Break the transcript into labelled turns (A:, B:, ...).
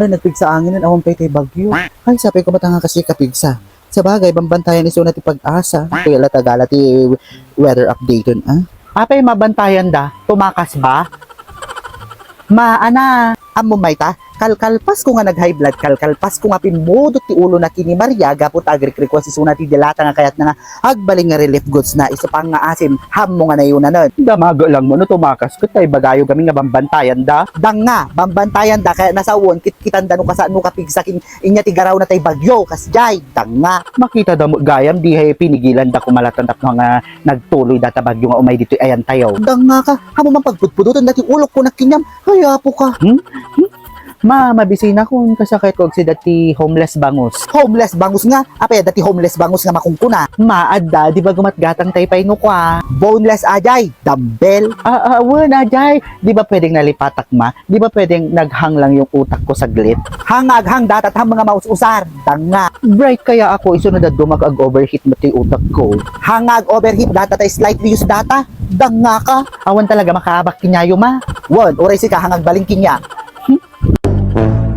A: Ay, nagpigsa angin ng awang pay bagyo. Ay, sabi ko matanga kasi kapigsa. Sa bagay, bambantayan ni Sunat pag-asa. Kaya la tagala ti weather update on, ah. Apay, mabantayan da. Tumakas ba? Maana, amo may ta, kalkalpas ko nga nag-high blood, kalkalpas ko nga pinmudot ti ulo na kini Maria, gapot agrik request si Sunat ti dilata nga kayat na nga agbaling nga relief goods na isa pang nga asin, ham mo nga na yun na nun. Damago lang mo no, tumakas ko tay bagayo kami nga bambantayan da. Dang nga, bambantayan da, kaya nasa uwan, kit kitanda no kasano kapigsakin, inya ti garaw na tay bagyo, kasjay, dang nga. Makita da mo, gayam, di hay pinigilan da kumalatan tap nga nagtuloy data bagyo nga umay dito ayan tayo. Dang nga ka, hamo man pagpudpudutan dati ulok ko nakinyam, hayapo ka. Hmm? Ma, mabisina ko kasakit ko si dati homeless bangus. Homeless bangus nga? Apay, dati homeless bangus nga makungkuna. Maadda, di ba gumatgatang taypay no kwa? Boneless ajay, dumbbell. Ah, ah, wala ajay. Di ba pwedeng nalipatak ma? Di ba pwedeng naghang lang yung utak ko saglit? Hangag hang datat hang mga maus-usar. Tanga. Bright kaya ako iso na dumag ag overheat mo utak ko. Hangag overheat data tay slightly use data. Danga ka. Awan talaga makaabak kinyayo ma. Wan, oray si ka hangag baling kinya. Thank you